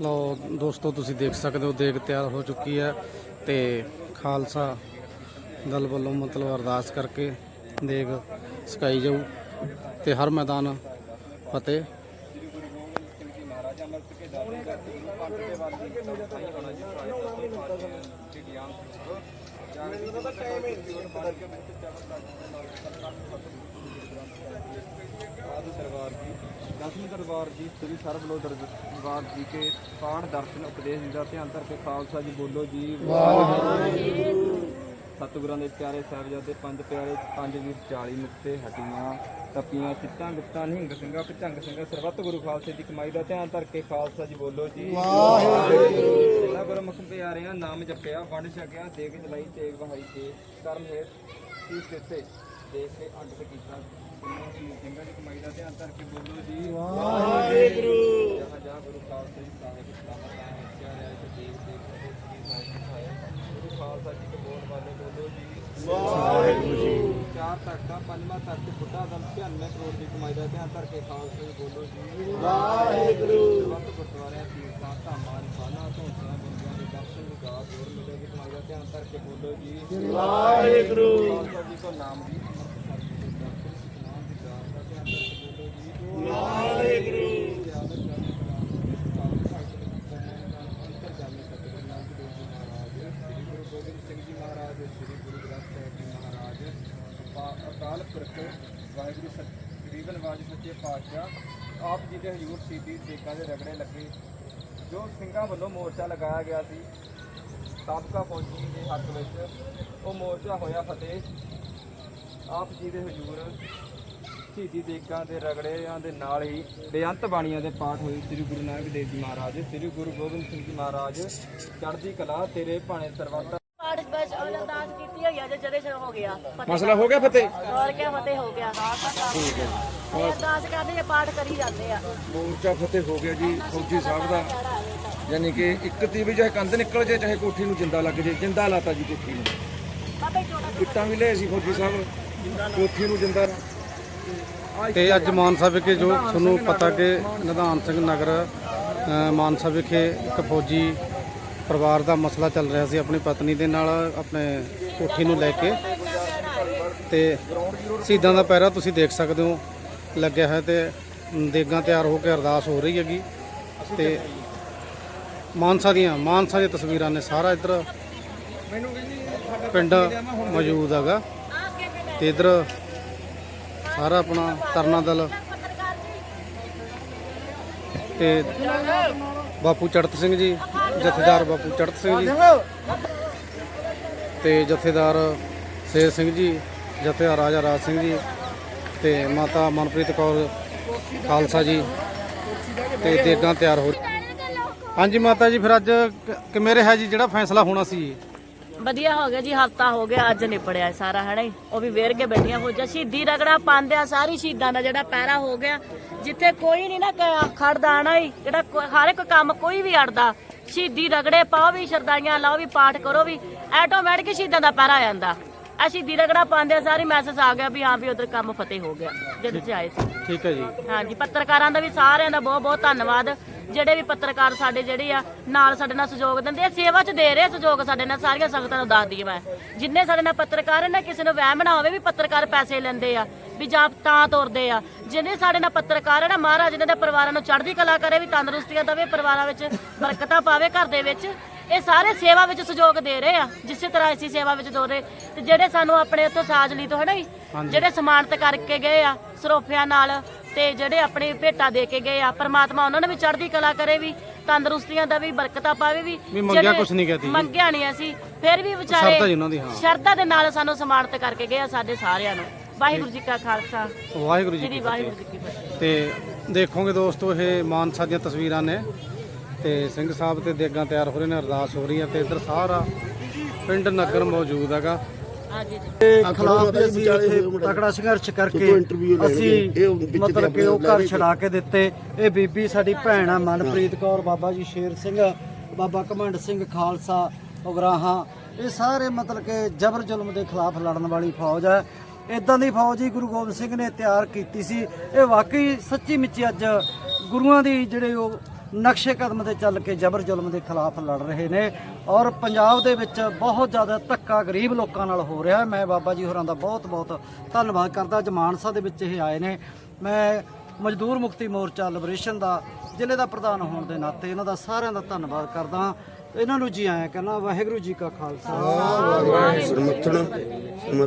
ਲਓ ਦੋਸਤੋ, ਤੁਸੀਂ ਦੇਖ ਸਕਦੇ ਹੋ, ਦੇਗ ਤਿਆਰ ਹੋ ਚੁੱਕੀ ਹੈ ਤੇ ਖਾਲਸਾ ਦਲ ਵੱਲੋਂ ਮਤਲਬ ਅਰਦਾਸ ਕਰਕੇ ਦੇਗ ਸਕਾਈ ਜਾਊ ਤੇ ਹਰ ਮੈਦਾਨ ਫਤਿਹ। ਆਦਿ ਦਰਬਾਰ ਜੀ ਦਸਵੇਂ ਦਰਬਾਰ ਜੀ ਸ੍ਰੀ ਸਰਬਲੋ ਦਰਬਾਰ ਜੀ ਕੇ ਪਾਠ ਦਰਸ਼ਨ ਉਪਦੇਸ਼ ਜੀ ਦਾ ਧਿਆਨ ਧਰ ਕੇ ਖਾਲਸਾ ਜੀ ਬੋਲੋ ਜੀ ਵਾਹਿਗੁਰੂ। ਸਤਿਗੁਰਾਂ ਦੇ ਪਿਆਰੇ ਸਾਹਿਬਜ਼ਾਦੇ ਪੰਜ ਪਿਆਰੇ ਪੰਜ ਵੀਰ 40 ਮੁਕਤੇ ਹਟੀਆਂ ਤਪੀਆਂ ਸਿੱਟਾਂ ਗੁੱਤਾਂ ਨਿਹੰਗ ਸਿੰਘਾਂ ਭਚੰਗ ਸਿੰਘਾਂ ਸਰਬੱਤ ਗੁਰੂ ਖਾਲਸੇ ਦੀ ਕਮਾਈ ਦਾ ਧਿਆਨ ਧਰ ਕੇ ਖਾਲਸਾ ਜੀ ਬੋਲੋ ਜੀ। ਵਾਹਿਗੁਰੂ। ਜਿਨ੍ਹਾਂ ਗੁਰਮੁਖ ਪਿਆਰਿਆਂ ਨਾਮ ਜਪਿਆ ਵੰਡ ਛਕਿਆ ਦੇਖ ਜਲਾਈ ਤੇਗ ਵਹਾਈ ਤੇ ਕਰਮ ਹੇਤ ਸੀਸ ਦਿੱਤੇ ਦੇਖ ਕੇ ਤੇ ਕੀਤਾ। ਸਿੰਘਾਂ ਦੀ ਦੀ ਕਮਾਈ ਦਾ ਧਿਆਨ ਧਰ ਕੇ ਬੋਲੋ ਜੀ ਵਾਹਿਗੁਰੂ। ਜਹਾਂ ਜਹਾਂ ਗੁਰੂ ਖਾਲਸਾ ਜੀ ਸਾਹਿਬ ਸਲਾਮਤ ਆਏ ਪਿਆਰੇ ਆਏ ਤੇ ਦੇਖ ਦੇਖ ਕੇ ਸ੍ਰੀ ਸਾਹਿਬ ਸਿਖਾਏ ਗੁਰੂ ਖਾਲਸਾ ਜੀ ਕੇ ਬੋਲ ਵਾਲੇ ਬੋਲੋ ਜੀ ਵਾਹਿਗੁਰੂ। ਜੀ ਚਾਰ ਤਖਤਾਂ ਪੰਜਵਾਂ ਤਖਤ ਬੁੱਢਾ ਦਮ 96 ਕਰੋੜ ਦੀ ਕਮਾਈ ਦਾ ਧਿਆਨ ਧਰ ਕੇ ਖਾਲਸਾ ਜੀ ਬੋਲੋ ਜੀ ਵਾਹਿਗੁਰੂ ਸਰਬੱਤ ਗੁਰਦੁਆਰਿਆਂ ਤੀਰਥਾਂ ਧਾਮਾਂ ਨਿਸ਼ਾਨਾਂ ਧੋਤੀਆਂ ਬਿੰਦੀਆਂ ਦੇ ਦਰਸ਼ਨ ਵਿਕਾਸ ਹੋਰ ਮਿਲੇਗੀ ਕਮਾਈ ਦਾ ਧਿਆਨ ਧਰ ਕੇ ਬੋਲੋ ਜੀ ਵਾਹਿਗੁਰੂ ਖਾਲਸਾ ਜੀ ਕੋ ਨਾਮ ਦੀ ਅੰਮ੍ਰਿਤ ਸਰ ਜੀ ਦੇ ਦਰਸ਼ਨ ਸਿਖਨਾਮ ਦੀ ਦਾਸ ਦਾ ਧਿਆਨ ਧਰ ਕੇ ਬੋਲੋ ਜੀ ਵਾਹਿਗੁਰੂ ਸ੍ਰੀ ਗੁਰੂ ਗੋਬਿੰਦ ਸਿੰਘ ਜੀ ਮਹਾਰਾਜ, ਸ੍ਰੀ ਗੁਰੂ ਗ੍ਰੰਥ ਸਾਹਿਬ ਜੀ ਮਹਾਰਾਜ, ਅਪਾ- ਅਕਾਲ ਪੁਰਖ, ਵਾਹਿਗੁਰੂ ਸਤ ਗਰੀਬ ਨਵਾਜ ਸੱਚੇ ਪਾਤਸ਼ਾਹ, ਆਪ ਜੀ ਦੇ ਹਜ਼ੂਰ ਸੀਤੀ ਦੇਖਾਂ ਦੇ ਰਗੜੇ ਲੱਗੇ, ਜੋ ਸਿੰਘਾਂ ਵੱਲੋਂ ਮੋਰਚਾ ਲਗਾਇਆ ਗਿਆ ਸੀ, ਸਾਬਕਾ ਫੌਜੀ ਦੇ ਹੱਕ ਵਿੱਚ, ਉਹ ਮੋਰਚਾ ਹੋਇਆ ਫਤਿਹ, ਆਪ ਜੀ ਦੇ ਹਜ਼ੂਰ ਸ਼ਹੀਦੀ ਦੇਗਾਂ ਦੇ ਰਗੜਿਆਂ ਦੇ ਨਾਲ ਹੀ ਬੇਅੰਤ ਬਾਣੀਆਂ ਦੇ ਪਾਠ ਹੋਏ ਸ੍ਰੀ ਗੁਰੂ ਨਾਨਕ ਦੇਵ ਜੀ ਮਹਾਰਾਜ, ਸ੍ਰੀ ਗੁਰੂ ਗੋਬਿੰਦ ਸਿੰਘ ਜੀ ਮਹਾਰਾਜ, ਚੜ੍ਹਦੀ ਕਲਾ ਤੇਰੇ ਭਾਣੇ ਸਰਬੱਤ ਅਰਦਾਸ ਕੀਤੀ ਹੋਈ ਆ ਜੇ ਜਦੇ ਸ਼ੁਰੂ ਹੋ ਗਿਆ ਫਤਿਹ ਮਸਲਾ ਹੋ ਗਿਆ ਫਤਿਹ? ਹੋਰ ਕਿਆ ਫਤਿਹ ਹੋ ਗਿਆ। ਠੀਕ ਹੈ। ਅਰਦਾਸ ਕਰਦੇ ਆ ਪਾਠ ਕਰੀ ਜਾਂਦੇ ਆ। ਮੋਰਚਾ ਫਤਿਹ ਹੋ ਗਿਆ ਜੀ ਫੌਜੀ ਸਾਹਿਬ ਦਾ। ਯਾਨੀ ਕਿ ਇੱਕ ਤੀਵੀ ਚਾਹੇ ਕੰਧ ਨਿਕਲ ਜੇ ਚਾਹੇ ਕੋਠੀ ਨੂੰ ਜਿੰਦਾ ਲੱਗ ਜੇ ਜਿੰਦਾ ਲਾਤਾ ਜੀ ਕੋਠੀ ਨੂੰ। ਬਾਬੇ ਇੱਟਾਂ ਵੀ ਲਏ ਸੀ ਫੌਜੀ ਸਾਹਿਬ ਕੋਠੀ ਨੂੰ ਜਿੰਦਾ ਤੇ ਅੱਜ ਮਾਨਸਾ ਵਿਖੇ ਜੋ ਤੁਹਾਨੂੰ ਪਤਾ ਕਿ ਨਿਧਾਨ ਸਿੰਘ ਨਗਰ ਅ, ਮਾਨਸਾ ਵਿਖੇ ਇੱਕ ਫੌਜੀ ਪਰਿਵਾਰ ਦਾ ਮਸਲਾ ਚੱਲ ਰਿਹਾ ਸੀ ਆਪਣੀ ਪਤਨੀ ਦੇ ਨਾਲ, ਆਪਣੇ ਕੋਠੀ ਨੂੰ ਲੈ ਕੇ। ਤੇ ਸ਼ਹੀਦਾਂ ਦਾ ਪਹਿਰਾ ਤੁਸੀਂ ਦੇਖ ਸਕਦੇ ਹੋ, ਲੱਗਿਆ ਹੈ ਤੇ ਦੇਗਾਂ ਤਿਆਰ ਹੋ ਕੇ ਅਰਦਾਸ ਹੋ ਰਹੀ ਹੈਗੀ। ਤੇ ਮਾਨਸਾ ਦੀਆਂ ਮਾਨਸਾ ਦੀਆਂ ਤਸਵੀਰਾਂ ਨੇ ਸਾਰਾ ਇੱਧਰ ਪਿੰਡ ਮੌਜੂਦ ਹੈਗਾ। ਤੇ ਇੱਧਰ ਸਾਰਾ ਆਪਣਾ ਤਰਨਾ ਦਲ। ਤੇ ਬਾਪੂ ਚੜਤ ਸਿੰਘ ਜੀ ਜਥੇਦਾਰ ਬਾਪੂ ਚੜਤ ਸਿੰਘ ਜੀ। ਤੇ ਜਥੇਦਾਰ ਸ਼ੇਰ ਸਿੰਘ ਜੀ ਜਥੇਦਾਰ ਰਾਜਾ ਰਾਜ ਸਿੰਘ ਜੀ, ਤੇ ਮਾਤਾ ਮਨਪ੍ਰੀਤ ਕੌਰ ਖਾਲਸਾ ਜੀ, ਤੇ ਦੇਗਾਂ ਤਿਆਰ ਹੋ ਹਾਂਜੀ ਮਾਤਾ ਜੀ, ਫਿਰ ਅੱਜ ਕਿਵੇਂ ਰਿਹਾ ਜੀ? ਜਿਹੜਾ ਫੈਸਲਾ ਹੋਣਾ ਸੀ? ਵਧੀਆ ਹੋ ਗਿਆ ਜੀ, ਹਫਤਾ ਹੋ ਗਿਆ, ਅੱਜ ਨਿਪੜਿਆ ਸਾਰਾ, ਹਨਾ ਉਹ ਵੀ ਵੇਰ ਕੇ ਬੈਠੀਆਂ ਹੋ ਜਾ ਸ਼ਹੀਦੀ ਰਗੜਾ ਪਾਉਂਦੇ ਸਾਰੀ ਸ਼ਹੀਦਾਂ ਦਾ ਜਿਹੜਾ ਪੈਰਾ ਹੋ ਗਿਆ, ਜਿੱਥੇ ਕੋਈ ਨਹੀਂ ਨਾ ਖੜਦਾ ਨਾ ਹੀ ਜਿਹੜਾ ਹਰ ਇੱਕ ਕੰਮ ਕੋਈ ਵੀ ਅੜਦਾ ਸ਼ਹੀਦੀ ਰਗੜੇ ਪਾਓ ਵੀ ਸ਼ਰਦਾਈਆਂ ਲਾਓ ਵੀ ਪਾਠ ਕਰੋ ਵੀ ਆਟੋਮੈਟਿਕ ਸ਼ਹੀਦਾਂ ਦਾ ਪਹਿਰਾ ਆ ਜਾਂਦਾ। ਆ ਸ਼ਹੀਦੀ ਰਗੜਾ ਪਾਉਂਦੇ ਸਾਰੀ ਮੈਸੇਜ ਆ ਗਿਆ ਵੀ ਹਾਂ ਵੀ ਉਧਰ ਕੰਮ ਫਤਿਹ ਹੋ ਗਿਆ ਜਿਹਦੇ ਚ ਆਏ ਸੀ। ਠੀਕ ਹੈ ਜੀ। ਹਾਂਜੀ ਪੱਤਰਕਾਰਾਂ ਦਾ ਵੀ ਸਾਰਿਆਂ ਦਾ ਬਹੁਤ ਬਹੁਤ ਧੰਨਵਾਦ। ਜਿਹੜੇ ਵੀ ਪੱਤਰਕਾਰ ਸਾਡੇ ਜਿਹੜੇ ਆ ਨਾਲ ਸਾਡੇ ਨਾਲ ਸਹਿਯੋਗ ਦਿੰਦੇ ਆ ਸੇਵਾ 'ਚ ਦੇ ਰਹੇ ਸਹਿਯੋਗ ਸਾਡੇ ਨਾਲ ਸਾਰੀਆਂ ਸੰਗਤਾਂ ਨੂੰ ਦੱਸਦੀ ਮੈਂ। ਜਿੰਨੇ ਸਾਡੇ ਨਾਲ ਪੱਤਰਕਾਰ ਨੇ ਕਿਸੇ ਨੂੰ ਵਹਿਮ ਨਾ ਹੋਵੇ ਵੀ ਪੱਤਰਕਾਰ ਪੈਸੇ ਲੈਂਦੇ ਆ। ਵੀ ਜਾਂ ਤਾਂ ਤੋਰਦੇ ਆ। ਜਿੰਨੇ ਸਾਡੇ ਨਾਲ ਪੱਤਰਕਾਰ ਹੈ ਨਾ ਮਹਾਰਾਜ ਇਹਨਾਂ ਦੇ ਪਰਿਵਾਰਾਂ ਨੂੰ ਚੜ੍ਹਦੀ ਕਲਾ ਕਰੇ ਵੀ ਤੰਦਰੁਸਤੀਆਂ ਦੇਵੇ ਪਰਿਵਾਰਾਂ ਵਿੱਚ ਬਰਕਤਾਂ ਪਾਵੇ ਘਰ ਦੇ ਵਿੱਚ। ਇਹ ਸਾਰੇ ਸੇਵਾ ਵਿੱਚ ਸਹਿਯੋਗ ਦੇ ਰਹੇ ਆ ਜਿਸੇ ਤਰ੍ਹਾਂ ਅਸੀਂ ਸੇਵਾ ਵਿੱਚ ਦੋ ਰਹੇ ਤੇ ਜਿਹੜੇ ਸਾਨੂੰ ਆਪਣੇ ਉੱਥੋਂ ਸਾਜਲੀ ਤੋਂ ਹਨਾ ਜੀ? ਜਿਹੜੇ ਸਮਾਨਤ ਕਰਕੇ ਗਏ ਆ ਸਰੋਫਿਆਂ ਨਾਲ ਤੇ ਜਿਹੜੇ ਆਪਣੇ ਭੇਟਾ ਦੇ ਕੇ ਗਏ ਆ ਪ੍ਰਮਾਤਮਾ ਉਹਨਾਂ ਨੂੰ ਵੀ ਚੜ੍ਹਦੀ ਕਲਾ ਕਰੇ ਵੀ ਤੰਦਰੁਸਤੀਆਂ ਦਾ ਵੀ ਬਰਕਤਾਂ ਪਾਵੇ ਵੀ। ਵੀ ਮੰਗਿਆ ਜਿਹੜੇ- ਕੁਛ ਨਹੀਂ ਗਿਆ ਤੀ ਜੀ। ਮੰਗਿਆ ਨਹੀਂ ਅਸੀਂ ਫਿਰ ਵੀ ਸ਼ਰਧਾ ਜੀ ਵਿਚਾਰੇ ਉਹਨਾਂ ਦੀ, ਹਾਂ। ਸ਼ਰਧਾ ਦੇ ਨਾਲ ਸਾਨੂੰ ਸਮਾਨਤ ਕਰਕੇ ਗਏ ਆ ਸਾਡੇ ਸਾਰਿਆਂ ਨੂੰ। ਵਾਹਿਗੁਰੂ ਜੀ ਕਾ ਖਾਲਸਾ। ਵਾਹਿਗੁਰੂ ਜੀ ਸ੍ਰੀ ਕੀ ਵਾਹਿਗੁਰੂ ਫਤਿਹ। ਜੀ ਕੀ ਫਤਿਹ। ਤੇ ਦੇਖੋਗੇ ਦੋਸਤੋ ਇਹ ਮਾਨਸਾ ਦੀਆਂ ਤਸਵੀਰਾਂ ਨੇ। ਤੇ ਸਿੰਘ ਸਾਹਿਬ ਤੇ ਦੇਗਾਂ ਤਿਆਰ ਹੋ ਰਹੇ ਨੇ ਅਰਦਾਸ ਹੋ ਰਹੀ ਹੈ ਤੇ ਇੱਧਰ ਸਾਰਾ ਪਿੰਡ ਨਗਰ ਮੌਜੂਦ ਹੈਗਾ। ਹਾਂਜੀ ਜੀ ਦੇ ਖਿਲਾਫ ਵੀ ਅਸੀਂ ਇੱਥੇ ਤਕੜਾ ਸੰਘਰਸ਼ ਕਰਕੇ ਅਸੀਂ ਮਤਲਬ ਕਿ ਉਹ ਘਰ ਛਡਾ ਕੇ ਦਿੱਤੇ। ਇਹ ਬੀਬੀ ਸਾਡੀ ਭੈਣ ਆ ਮਨਪ੍ਰੀਤ ਕੌਰ ਬਾਬਾ ਜੀ ਸ਼ੇਰ ਸਿੰਘ ਬਾਬਾ ਕਮੰਡ ਸਿੰਘ ਖਾਲਸਾ ਉਗਰਾਹਾਂ। ਇਹ ਸਾਰੇ ਮਤਲਬ ਕਿ ਜ਼ਬਰ ਜ਼ੁਲਮ ਦੇ ਖਿਲਾਫ ਲੜਨ ਵਾਲੀ ਫੌਜ ਹੈ। ਇਦਾਂ ਦੀ ਫੌਜ ਹੀ ਗੁਰੂ ਗੋਬਿੰਦ ਸਿੰਘ ਨੇ ਤਿਆਰ ਕੀਤੀ ਸੀ। ਇਹ ਵਾਕਈ ਸੱਚੀ ਮਿੱਚੀ ਅੱਜ ਗੁਰੂਆਂ ਦੀ ਜਿਹੜੇ ਉਹ ਨਕਸ਼ੇ ਕਦਮ ਤੇ ਚੱਲ ਕੇ ਜ਼ਬਰ ਜ਼ੁਲਮ ਦੇ ਖਿਲਾਫ ਲੜ ਰਹੇ ਨੇ ਔਰ ਪੰਜਾਬ ਦੇ ਵਿੱਚ ਬਹੁਤ ਜ਼ਿਆਦਾ ਧੱਕਾ ਗਰੀਬ ਲੋਕਾਂ ਨਾਲ ਹੋ ਰਿਹਾ। ਮੈਂ ਬਾਬਾ ਜੀ ਹੋਰਾਂ ਦਾ ਬਹੁਤ ਬਹੁਤ ਧੰਨਵਾਦ ਕਰਦਾ। ਅੱਜ ਮਾਨਸਾ ਦੇ ਵਿੱਚ ਇਹ ਆਏ ਨੇ। ਮੈਂ ਮਜ਼ਦੂਰ ਮੁਕਤੀ ਮੋਰਚਾ ਲਿਬਰੇਸ਼ਨ ਦਾ ਜ਼ਿਲ੍ਹੇ ਦਾ ਪ੍ਰਧਾਨ ਹੋਣ ਦੇ ਨਾਤੇ ਇਹਨਾਂ ਦਾ ਸਾਰਿਆਂ ਦਾ ਧੰਨਵਾਦ ਕਰਦਾ। ਇਹਨਾਂ ਨੂੰ ਜੀ ਆਇਆਂ ਕਹਿੰਦਾ ਵਾਹਿਗੁਰੂ ਜੀ ਕਾ ਖਾਲਸਾ। ਸਮਰਥਨ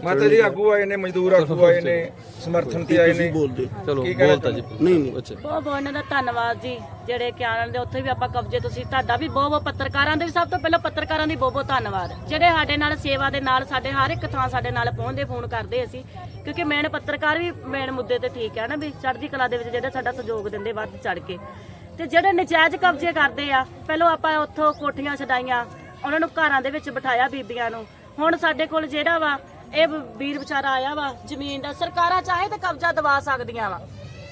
ਮਾਤਾ ਜੀ ਆਗੂ ਆਏ ਨੇ ਮਜ਼ਦੂਰ ਆਗੂ ਆਏ ਨੇ ਸਮਰਥਨ ਤੇ ਆਏ ਨੇ। ਬੋਲਦੇ। ਚਲੋ ਬੋਲਤਾ ਜੀ। ਨਹੀਂ ਨਹੀਂ। ਬਹੁਤ ਬਹੁਤ ਇਹਨਾਂ ਦਾ ਧੰਨਵਾਦ ਜੀ ਜਿਹੜੇ ਕਿ ਆਨੰਦ ਦੇ ਉੱਥੇ ਵੀ ਆਪਾਂ ਕਬਜ਼ੇ ਤੁਸੀਂ ਤੁਹਾਡਾ ਵੀ ਬਹੁਤ ਬਹੁਤ ਪੱਤਰਕਾਰਾਂ ਦੇ ਵੀ ਸਭ ਤੋਂ ਪਹਿਲਾਂ ਪੱਤਰਕਾਰਾਂ ਦੀ ਬਹੁਤ ਬਹੁਤ ਧੰਨਵਾਦ। ਜਿਹੜੇ ਸਾਡੇ ਨਾਲ ਸੇਵਾ ਦੇ ਨਾਲ ਸਾਡੇ ਹਰ ਇੱਕ ਥਾਂ ਸਾਡੇ ਨਾਲ ਪਹੁੰਚਦੇ ਫੋਨ ਕਰਦੇ ਅਸੀਂ ਕਿਉਂਕਿ ਮੇਨ ਪੱਤਰਕਾਰ ਵੀ ਮੇਨ ਮੁੱਦੇ ਤੇ ਠੀਕ ਹੈ ਨਾ ਵੀ ਚੜ੍ਹਦੀ ਕਲਾ ਦੇ ਵਿੱਚ ਜਿਹੜੇ ਸਾਡਾ ਸਹਿਯੋਗ ਦਿੰਦੇ ਵੱਧ ਚੜ ਕੇ। ਤੇ ਜਿਹੜੇ ਨਜਾਇਜ਼ ਕਬਜ਼ੇ ਕਰਦੇ ਆ ਪਹਿਲਾਂ ਆਪਾਂ ਉੱਥੋਂ ਕੋਠੀਆਂ ਛਡਾਈਆਂ ਉਹਨਾਂ ਨੂੰ ਘਰਾਂ ਦੇ ਵਿੱਚ ਬਿਠਾਇਆ ਬੀਬੀਆਂ ਨੂੰ। ਹੁਣ ਸਾਡੇ ਕੋਲ ਜਿਹੜਾ ਵਾ ਇਹ ਵੀਰ ਵਿਚਾਰਾ ਆਇਆ ਵਾ ਜ਼ਮੀਨ ਦਾ ਸਰਕਾਰਾਂ ਚਾਹੇ ਤਾਂ ਕਬਜ਼ਾ ਦਵਾ ਸਕਦੀਆਂ ਵਾ।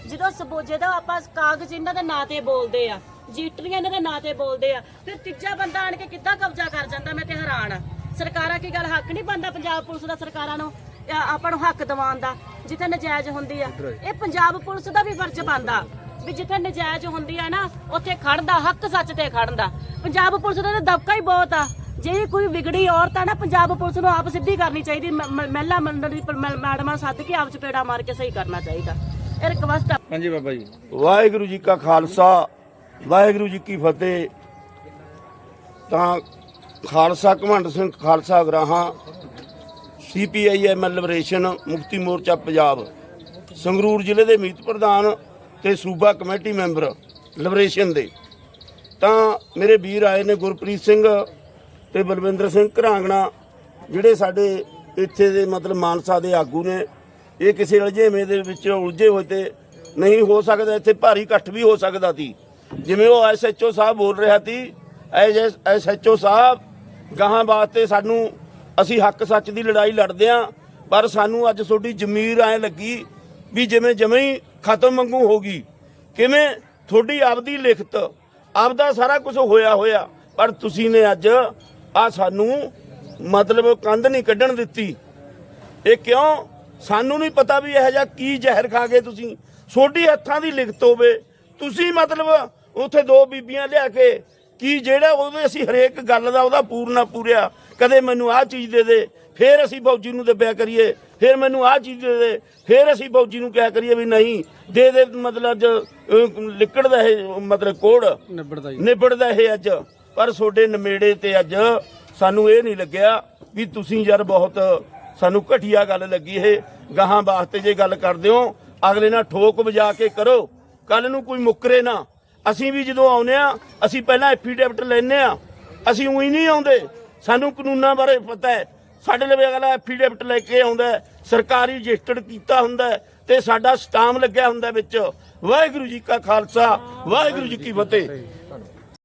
ਜਦੋਂ ਸਬੋ ਜਦੋਂ ਆਪਾਂ ਕਾਗਜ਼ ਇਹਨਾਂ ਦੇ ਨਾਂ ਤੇ ਬੋਲਦੇ ਆ ਜੀਟਰੀਆਂ ਇਹਨਾਂ ਦੇ ਨਾਂ ਤੇ ਬੋਲਦੇ ਆ ਫਿਰ ਤੀਜਾ ਬੰਦਾ ਆਣ ਕੇ ਕਿੱਦਾਂ ਕਬਜ਼ਾ ਕਰ ਜਾਂਦਾ ਮੈਂ ਤੇ ਹੈਰਾਨ ਆ। ਸਰਕਾਰਾਂ ਕੀ ਗੱਲ ਹੱਕ ਨਹੀਂ ਬੰਦਾ ਪੰਜਾਬ ਪੁਲਿਸ ਦਾ ਸਰਕਾਰਾਂ ਨੂੰ ਆਪਾਂ ਨੂੰ ਹੱਕ ਦਿਵਾਉਣ ਦਾ ਜਿੱਥੇ ਨਜਾਇਜ਼ ਹੁੰਦੀ ਆ। ਇਹ ਪੰਜਾਬ ਪੁਲਿਸ ਦਾ ਵੀ ਫਰਜ਼ ਬਣਦਾ। ਵੀ ਜਿੱਥੇ ਨਜਾਇਜ਼ ਹੁੰਦੀ ਆ ਨਾ ਉੱਥੇ ਖੜਨ ਦਾ ਹੱਕ ਸੱਚ ਤੇ ਖੜਨ ਦਾ। ਪੰਜਾਬ ਪੁਲਿਸ ਦਾ ਤਾਂ ਦਬਕਾ ਹੀ ਬਹੁਤ ਆ। ਜੇ ਕੋਈ ਵਿਗੜੀ ਔਰਤ ਆ ਨਾ ਪੰਜਾਬ ਪੁਲਿਸ ਨੂੰ ਆਪ ਸਿੱਧੀ ਕਰਨੀ ਚਾਹੀਦੀ। ਮਹਿਲਾ ਮੰਡਲ ਦੀ ਮੈਡਮਾਂ ਸੱਦ ਕੇ ਆਪ ਚਪੇੜਾ ਮਾਰ ਕੇ ਸਹੀ ਕਰਨਾ ਚਾਹੀਦਾ। ਇਹ ਰਿਕਵੈਸਟ ਆ। ਹਾਂਜੀ ਬਾਬਾ ਜੀ। ਵਾਹਿਗੁਰੂ ਜੀ ਕਾ ਖਾਲਸਾ ਵਾਹਿਗੁਰੂ ਜੀ ਕੀ ਫਤਿਹ। ਤਾਂ ਖਾਲਸਾ ਘਮੰਡ ਸਿੰਘ ਖਾਲਸਾ ਗਰਾਹਾਂ ਸੀਪੀਆਈਐਮ ਲਿਬਰੇਸ਼ਨ ਮੁਕਤੀ ਮੋਰਚਾ ਪੰਜਾਬ ਸੰਗਰੂਰ ਜ਼ਿਲ੍ਹੇ ਦੇ ਮੀਤ ਪ੍ਰਧਾਨ ਤੇ ਸੂਬਾ ਕਮੇਟੀ ਮੈਂਬਰ ਲਿਬਰੇਸ਼ਨ ਦੇ। ਤਾਂ ਮੇਰੇ ਵੀਰ ਆਏ ਨੇ ਗੁਰਪ੍ਰੀਤ ਸਿੰਘ ਤੇ ਬਲਵਿੰਦਰ ਸਿੰਘ ਘਰਾਂਗਣਾ, ਜਿਹੜੇ ਸਾਡੇ ਇੱਥੇ ਦੇ ਮਤਲਬ ਮਾਨਸਾ ਦੇ ਆਗੂ ਨੇ। ਇਹ ਕਿਸੇ ਅਲਝੇਵੇਂ ਦੇ ਵਿੱਚ ਉਲਝੇ ਹੋਏ ਤੇ ਨਹੀਂ ਹੋ ਸਕਦਾ, ਇੱਥੇ ਭਾਰੀ ਇਕੱਠ ਵੀ ਹੋ ਸਕਦਾ ਸੀ। ਜਿਵੇਂ ਉਹ ਐਸਐਚਓ ਸਾਹਿਬ ਬੋਲ ਰਿਹਾ ਸੀ ਐਸਐਚਓ ਸਾਹਿਬ, ਗਾਹਾਂ ਵਾਸਤੇ ਸਾਨੂੰ, ਅਸੀਂ ਹੱਕ ਸੱਚ ਦੀ ਲੜਾਈ ਲੜਦੇ ਆਂ, ਪਰ ਸਾਨੂੰ ਅੱਜ ਤੁਹਾਡੀ ਜ਼ਮੀਰ ਐ ਲੱਗੀ ਵੀ ਜਿਵੇਂ ਜਿਵੇਂ ਹੀ ਖਤਮ ਵਾਂਗੂ ਹੋ ਗਈ। ਕਿਵੇਂ? ਤੁਹਾਡੀ ਆਪਦੀ ਲਿਖਤ, ਆਪਦਾ ਸਾਰਾ ਕੁਝ ਹੋਇਆ ਹੋਇਆ। ਪਰ ਤੁਸੀਂ ਨੇ ਅੱਜ ਆ ਸਾਨੂੰ ਮਤਲਬ ਕੰਧ ਨਹੀਂ ਕੱਢਣ ਦਿੱਤੀ। ਇਹ ਕਿਉਂ? ਸਾਨੂੰ ਨਹੀਂ ਪਤਾ ਵੀ ਇਹ ਜਿਹਾ ਕੀ ਜ਼ਹਿਰ ਖਾ ਗਏ ਤੁਸੀਂ। ਛੋਟੀ ਹੱਥਾਂ ਦੀ ਲਿਖਤ ਹੋਵੇ। ਤੁਸੀਂ ਮਤਲਬ ਉੱਥੇ ਦੋ ਬੀਬੀਆਂ ਲਿਆ ਕੇ ਕੀ ਜਿਹੜਾ ਉਹਦੇ ਅਸੀਂ ਹਰੇਕ ਗੱਲ ਦਾ ਉਹਦਾ ਪੂਰਨਾ ਪੂਰਿਆ। ਕਦੇ ਮੈਨੂੰ ਆਹ ਚੀਜ਼ ਦੇ ਦੇ ਫਿਰ ਅਸੀਂ ਫੌਜੀ ਨੂੰ ਦੱਬਿਆ ਕਰੀਏ ਫਿਰ ਮੈਨੂੰ ਆਹ ਚੀਜ਼ ਦੇ ਦੇ ਫਿਰ ਅਸੀਂ ਫੌਜੀ ਨੂੰ ਕਿਹਾ ਕਰੀਏ ਵੀ ਨਹੀਂ ਦੇ ਦੇ ਮਤਲਬ ਲਿਕੜਦਾ ਇਹ ਮਤਲਬ ਕੋੜ। ਨਿਬੜਦਾ ਇਹ ਅੱਜ। ਪਰ ਤੁਹਾਡੇ ਨਮੇੜੇ ਤੇ ਅੱਜ ਸਾਨੂੰ ਇਹ ਨਹੀਂ ਲੱਗਿਆ ਵੀ ਤੁਸੀਂ ਯਾਰ ਬਹੁਤ ਸਾਨੂੰ ਘਟੀਆ ਗੱਲ ਲੱਗੀ ਇਹ। ਗਾਹਾਂ ਵਾਸਤੇ ਜੇ ਗੱਲ ਕਰਦੇ ਹੋ ਅਗਲੇ ਨਾਲ ਠੋਕ ਵਜਾ ਕੇ ਕਰੋ। ਕੱਲ ਨੂੰ ਕੋਈ ਮੁੱਕਰੇ ਨਾ। ਅਸੀਂ ਵੀ ਜਦੋਂ ਆਉਨੇ ਆ ਅਸੀਂ ਪਹਿਲਾਂ ਐਫੀਡੇਵਿਟ ਲੈਨੇ ਆ ਅਸੀਂ ਉਹੀ ਨਹੀਂ ਆਉਂਦੇ। ਸਾਨੂੰ ਕਾਨੂੰਨਾਂ ਬਾਰੇ ਪਤਾ ਹੈ। ਸਾਡੇ ਲਈ ਅਗਲਾ ਐਫੀਡੇਵਿਟ ਲੈ ਕੇ ਆਉਂਦਾ ਸਰਕਾਰੀ ਰਜਿਸਟਰਡ ਕੀਤਾ ਹੁੰਦਾ ਤੇ ਸਾਡਾ ਸਟਾਮ ਲੱਗਿਆ ਹੁੰਦਾ ਵਿੱਚ। ਵਾਹਿਗੁਰੂ ਜੀ ਕਾ ਖਾਲਸਾ, ਵਾਹਿਗੁਰੂ ਜੀ ਕੀ ਫਤਿਹ।